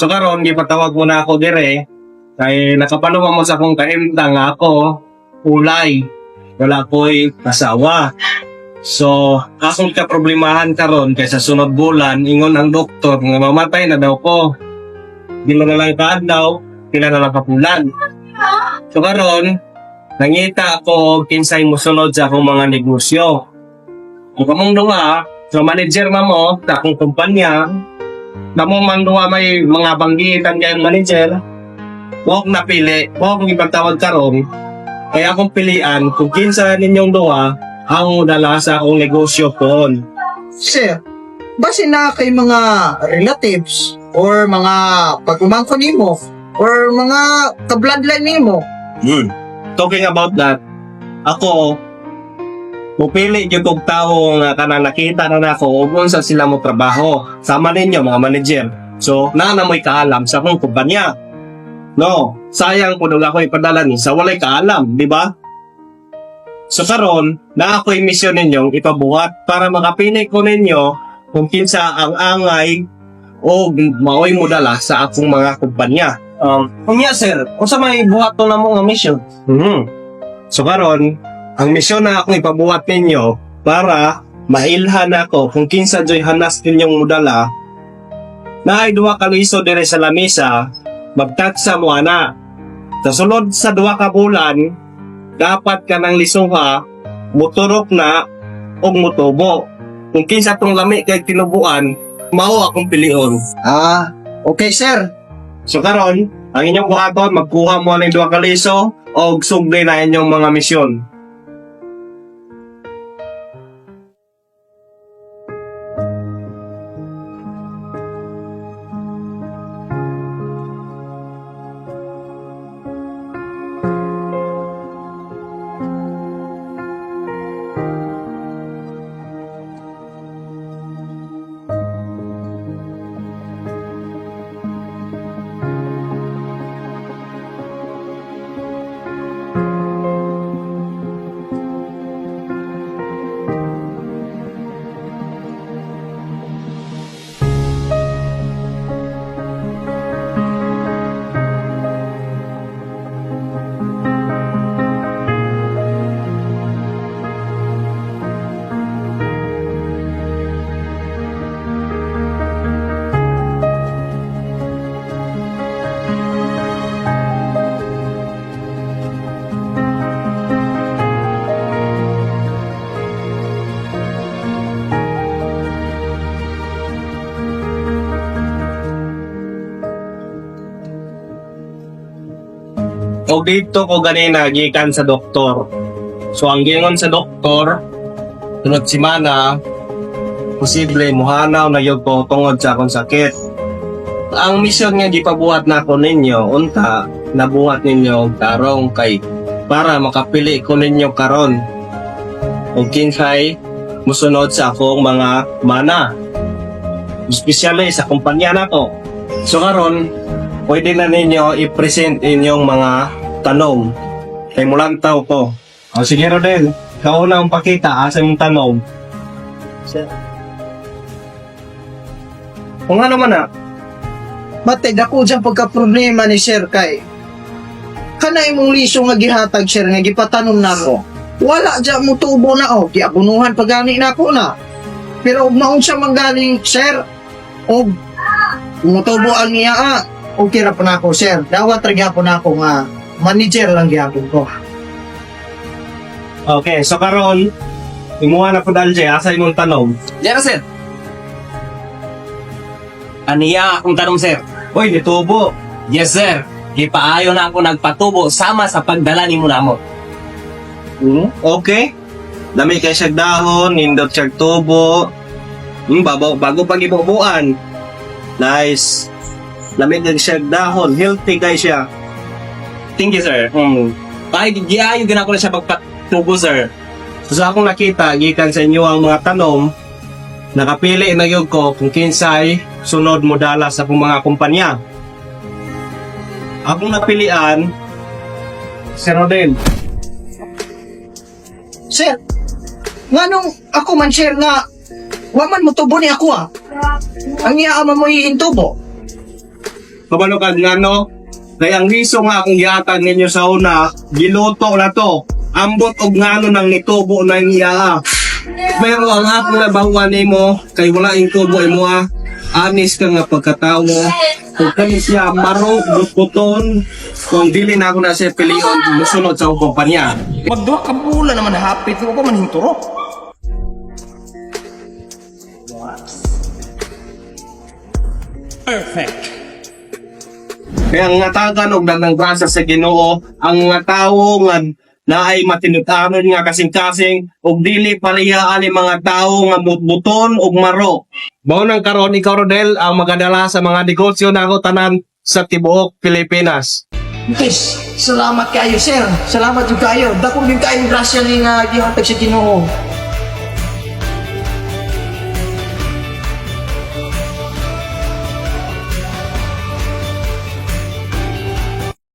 So karon gipatawag mo na ako dire kay nakapanuwa mo sa akong kaimta ako ulay wala ko'y asawa. So, akong kaproblemahan karon kay sa sunod bulan ingon ang doktor nga mamatay na daw ko. Di mo na lang kaadlaw, pila na lang kapulan. So karon, nangita ako og kinsay musunod sa akong mga negosyo. Ang kamong dunga, so manager ma mo, sa akong kumpanya, namo man duwa may mga banggitan kay manager, huwag napili, huwag ipagtawag karon, kaya akong pilian kung kinsa ninyong duwa ang dala sa akong negosyo kon. Sir, base na kay mga relatives or mga pagkumangko nimo or mga ka-bloodline nimo. Hmm. Talking about that, ako, pupili yung kong tao nga kanang nakita na nako kung unsa sila mo trabaho. Sama ninyo mga manager. So, na na mo'y kaalam sa akong kumpanya. No, sayang po nung ako ipadala ni sa walay kaalam, di ba? So karon, na ako'y misyon ninyong ipabuhat para makapili ko ninyo kung kinsa ang angay o maoy mo dala sa akong mga kumpanya. Um, Unya sir, unsa may buhat to namo nga mission? Hmm. So karon, ang misyon na akong ipabuhat ninyo para mailhan ako kung kinsa joy hanas ninyong mudala na ay duwa ka liso dire sa lamisa magtatsa mo ana. Sa sulod sa duwa ka bulan, dapat ka ng lisuha, muturok na o mutubo. Kung kinsa tong lami kay tinubuan, mao akong pilion. Ah, okay sir. So karon, ang inyong buhaton, magkuha mo ng duwa ka liso o sugli na inyong mga misyon. O dito ko ganina gikan sa doktor. So ang gingon sa doktor, sunod simana, posible muhanaw na yun ko tungod sa akong sakit. Ang misyon nga gipabuhat na ko ninyo, unta, nabuhat ninyo og tarong kay para makapili ko ninyo karon. Kung kinsay musunod sa akong mga mana. Espesyally sa kumpanya na to. So karon, pwede na ninyo i-present inyong mga tanong. Kay mulantaw ko. O sige Rodel, ikaw na ang pakita asa yung tanong. Sir. Kung ano man na, Matay dako dyan pagka-problema ni sir kay kana imong liso nga gihatag sir nga gipatanom nako. Wala dyan mo tubo na oh, giabunuhan pagani nako na. Pero ug maun siya manggaling sir og mutubo ang iya ah. Okay ra po na ako sir. Dawat ra gyapon ako nga manager lang gyapon ko. okay, so karon, imuha na po dalje, asa imong tanong. Na sir. Aniya akong tanong sir. Uy, nitubo. Yes sir. Gipaayo na ako nagpatubo sama sa pagdala nimo namo. Hmm, okay. Dami kay siya dahon, nindot siya tubo. Hmm, bago, bago pag ibubuan. Nice. Lamig kay siya dahon, healthy kay siya. Thank you sir. Hmm. Ay, giayo gina ko na siya pagpatubo sir. So sa akong nakita, gikan sa inyo ang mga tanong, nakapili na yun ko kung kinsay sunod mo dala sa akong mga kumpanya. Akong napilian, si Rodel. Sir, nganong ako man sir nga wa man mo tubo ni ako ah. Ang iya man mo iintubo. Kabalo ka nga no? Kaya ang liso nga akong gihatag ninyo sa una, giluto na to. Ambot og ngano nang nitubo na iya. Pero ang akong nabawan nimo kay wala ing tubo imo ah. Anis ka nga pagkatao mo. Kung kani siya marog, buton, kung dili na ako na siya piliyon, musunod sa akong kumpanya. Magduha ka bulan naman hapit mo pa man hinturo. Perfect. Kaya ang ngatagan og daghang grasa sa Ginoo, ang nga tawo nga naay matinutanon nga kasing-kasing ug dili pareha ani mga tawo nga mutbuton ug maro. Mao nang karon ikaw Rodel ang magadala sa mga negosyo nako tanan sa tibuok Pilipinas. Guys, salamat kayo, sir. Salamat yung kayo. Dako yung kayo grasya ni nga gihatag sa Ginoo.